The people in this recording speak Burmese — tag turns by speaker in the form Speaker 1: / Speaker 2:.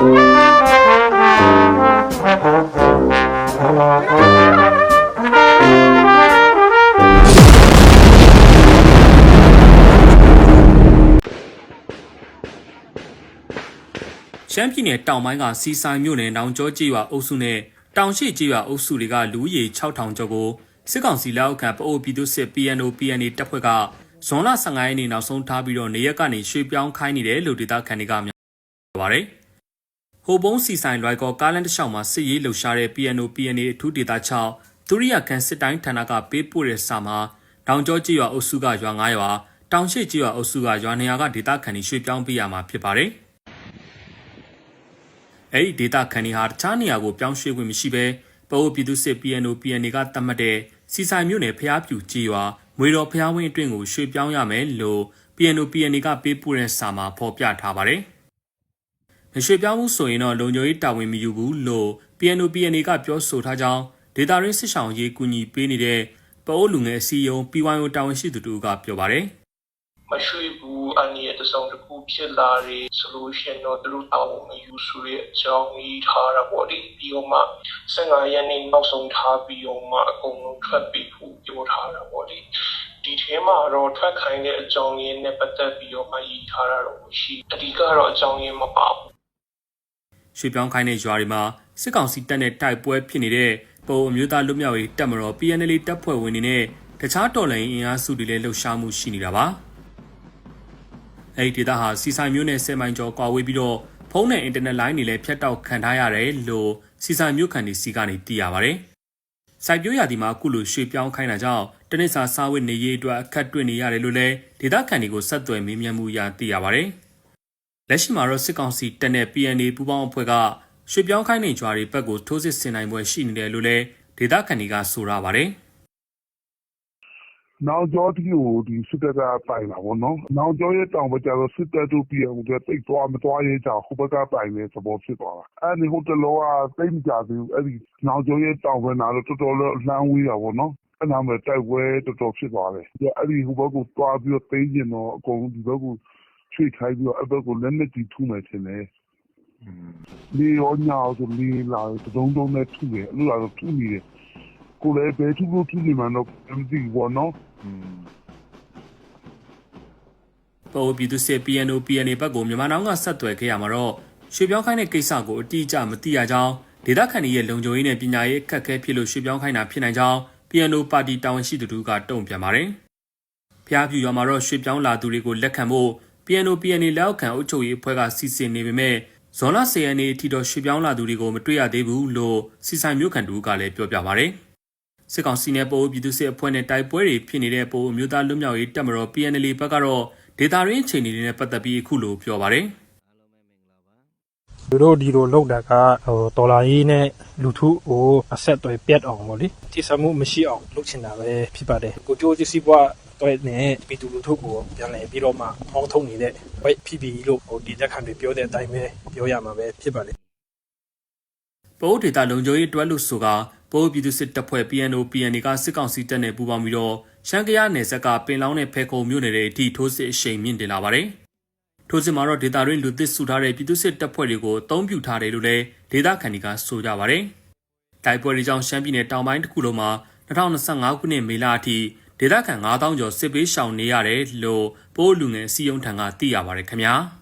Speaker 1: ရှမ်းပြည်နယ်တောင်ပိုင်းကစီဆိုင်မြို့နယ်နောင်ကျောကျေးရွာအုပ်စုနဲ့တောင်ရှိကျေးရွာအုပ်စုတွေကလူဦးရေ6000ကျော်ကိုစစ်ကောင်စီလက်အောက်ခံပအိုပြည်သူစစ် PNO PNA တပ်ဖွဲ့ကဇွန်လ15ရက်နေ့နောက်ဆုံးထားပြီးတော့နေရက်ကနေရွှေ့ပြောင်းခိုင်းနေတယ်လို့ဒေသခံတွေကပြောပါတယ်။ ဟိုပုံးစီဆိုင်လွိုက်ကောကားလန်တစ်လျှောက်မှာစစ်ရေးလှုပ်ရှားတဲ့ PNO PNA အထူးဒေသ6ဒုရိယကန်စစ်တိုင်းဌာနကပေးပို့တဲ့စာမှာတောင်ကျောကျေးရွာအုပ်စုကရွာ9ရွာတောင်ရှိကျေးရွာအုပ်စုကရွာ200ကဒေသခံတွေရွှေ့ပြောင်းပေးရမှာဖြစ်ပါတယ်။အဲ့ဒီဒေတာခန်ဒီဟာတခြားနေရာကိုပြောင်းရွှေ့ခွင့်မရှိဘဲပအိုးပြည်သူစစ် PNO PNA ကတတ်မှတ်တဲ့စီဆိုင်မြို့နယ်ဖျားပြူကြီးရွာမွေတော်ဖျားဝင်းအတွင်းကိုရွှေ့ပြောင်းရမယ်လို့ PNO PNA ကပေးပို့တဲ့စာမှာဖော်ပြထားပါတယ်။ မရွှေ့ပြောင်းမှုဆိုရင်တော့လုံခြုံရေးတာဝန်မယူဘူးလို့ PNO PNA ကပြောဆိုထားကြောင်းဒေတာရင်းစစ်ဆောင်ရေးကူညီပေးနေတဲ့ပအိုးလူငယ်အစည်းအရုံး PYO တာဝန်ရှိသူတို့ကပြောပါတယ်။
Speaker 2: မရွှေဘူးအန်ရဲ့တစုံတစ်ခုဖြစ်လာတဲ့ဆိုလို့ရှိရင်တော့သူတို့တောင်းမယူဆိုတဲ့အကြောင်းကြီးထားတာပေါ့ဒီပြီးတော့မှ15ရက်နေ့နောက်ဆုံးထားပြီးတော့မှအကုန်လုံးထွက်ပြီးဖို့ပြောထားတာပေါ့ဒီဒီထဲမှာတော့ထွက်ခိုင်းတဲ့အကြောင်းရင်းနဲ့ပတ်သက်ပြီးတော့မှရည်ထားတာတော့မရှိအဓိကတော့အကြောင်းရင်းမပါဘူး
Speaker 1: ရွှေပြောင်းခိုင်းတဲ့ရွာတွေမှာစစ်ကောင်စီတပ်နဲ့တိုက်ပွဲဖြစ်နေတဲ့ပုံအမျိုးသားလွတ်မြောက်ရေးတပ်မတော် PNL တပ်ဖွဲ့ဝင်တွေနဲ့တခြားတော်လှန်ရေးအင်အားစုတွေလည်းလှုပ်ရှားမှုရှိနေတာပါ။အဲဒီဒေသဟာစီဆိုင်မျိုးနဲ့ဆယ်မိုင်ကျော်ကွာဝေးပြီးတော့ဖုန်းနဲ့အင်တာနက်လိုင်းတွေလည်းဖြတ်တောက်ခံထားရတယ်လို့စီဆိုင်မျိုးခံတွေစီကနေသိရပါတယ်။စိုက်ပျိုးရာဒီမှာအခုလိုရွှေပြောင်းခိုင်းတာကြောင့်တနစ်စာစားဝတ်နေရေးအတွက်အခက်တွေ့နေရတယ်လို့လည်းဒေသခံတွေကိုဆက်သွယ်မေးမြန်းမှုရသိရပါတယ်။ လက်ရှိမှာတော့စစ်ကောင်စီတပ်နဲ့ PNA ပူးပေါင်းအဖွဲ့ကရွှေပြောင်းခိုင်းနေကြွားတွေဘက်ကိုထိုးစစ်ဆင်နိုင်ပွဲရှိနေတယ်လို့လည်းဒေသခံတွေကဆိုရပါတယ်။
Speaker 3: နောက်ကျောတိကိုဒီစစ်တပ်ကပိုင်တာပေါ့နော်။နောက်ကျောရဲ့တောင်ဘက်ကျတော့စစ်တပ်တို့ပြည်အောင်တွေတိတ်သွားမသွားရဲကြဟိုဘက်ကပိုင်တဲ့သဘောဖြစ်သွားတာ။အဲ့ဒီဟိုတလောကတိတ်မကြသေးဘူးအဲ့ဒီနောက်ကျောရဲ့တောင်ဘက်နာတော့တော်တော်လေးလှမ်းဝေးတာပေါ့နော်။အဲ့နာမှာတိုက်ပွဲတော်တော်ဖြစ်သွားတယ်။အဲ့ဒီဟိုဘက်ကိုသွားပြီးတော့သိမ်းကျင်တော့အကုန်ဒီဘက်ကို ချွေခိုင်းပြီးတော့အဲ့ဘက်ကိုလက်နက်ကြီးထုမယ်ထင်တယ်။လေရောညရောဆိုလေလာတုံးတုံးနဲ့ထုတယ်အဲ့လိုလာတော့ထုနေတယ်။ကိုလည်းဘယ်ထုလို့ထုနေမှန်းတော့မသိဘူးပေါ့နော်။
Speaker 1: ပေါ်ပြည်သူစစ် PNO PNA ဘက်ကိုမြန်မာနိုင်ငံကဆက်သွယ်ခဲ့ရမှာတော့ရွှေပြောင်းခိုင်းတဲ့ကိစ္စကိုအတိအကျမသိရကြောင်းဒေသခံတွေရဲ့လုံခြုံရေးနဲ့ပညာရေးအခက်အခဲဖြစ်လို့ရွှေပြောင်းခိုင်းတာဖြစ်နိုင်ကြောင်း PNO ပါတီတာဝန်ရှိသူတို့ကတုံ့ပြန်ပါတယ်။ဖျားပြူရွာမှာတော့ရွှေပြောင်းလာသူတွေကိုလက်ခံဖို့ PNO PNA လက်အောက်ခံအုပ်ချုပ်ရေးအဖွဲ့ကစီစဉ်နေပေမဲ့ဇွန်လ10ရက်နေ့အထိတော့ရွှေပြောင်းလာသူတွေကိုမတွေ့ရသေးဘူးလို့စီဆိုင်မျိုးခံတူကလည်းပြောပြပါတယ်။စစ်ကောင်စီနဲ့ပိုးပြည်သူစစ်အဖွဲ့နဲ့တိုက်ပွဲတွေဖြစ်နေတဲ့ပိုးအမျိုးသားလွတ်မြောက်ရေးတပ်မတော် PNL ဘက်ကတော့ဒေတာရင်းအခြေအနေတွေနဲ့ပတ်သက်ပြီးအခုလိုပြောပါတယ်
Speaker 4: သူတို့ဒီလိုလောက်တာကဟိုဒေါ်လာရေးနဲ့လူထုကိုအဆက်အသွယ်ပြတ်အောင်ပေါ့လေတိစမှုမရှိအောင်လုပ်ချင်တာပဲဖြစ်ပါတယ်ကိုကြိုးစည်းပွားတော့နဲ့ပြည်သူလူထုကိုပြန်လည်ပြီးတော့မှမောင်းထုတ်နေတဲ့ white PB လို့ဟိုဒီတက်ခံတွေပြောတဲ့အတိုင်းပဲပြောရမှာပဲဖြစ်ပါတယ်။
Speaker 1: ပိုးဒေတာလုံခြုံရေးတွဲလို့ဆိုကပိုးပြည်သူစစ်တပ်ဖွဲ့ PNO PNA ကစစ်ကောင်စီတပ်နဲ့ပူးပေါင်းပြီးတော့ရှမ်းကရနယ်စပ်ကပင်လောင်းနဲ့ဖဲခုံမြို့နယ်တွေအထိထိုးစစ်အရှိန်မြင့်တင်လာပါတယ်။ ထိုးစစ်မှာတော့ဒေတာရင်းလူသစ်စုထားတဲ့ပြည်သူစစ်တပ်ဖွဲ့တွေကိုအုံပြုထားတယ်လို့လည်းဒေတာခန်ဒီကဆိုကြပါတယ်။တိုက်ပွဲတွေကြောင့်ရှမ်းပြည်နယ်တောင်ပိုင်းတစ်ခုလုံးမှာ2025ခုနှစ်မေလအထိဒေသခံ9000ကျော်စစ်ပေးရှောင်နေရတယ်လို့ပိုးလူငယ်စီယုံထံကသိရပါတယ်ခင်ဗျာ။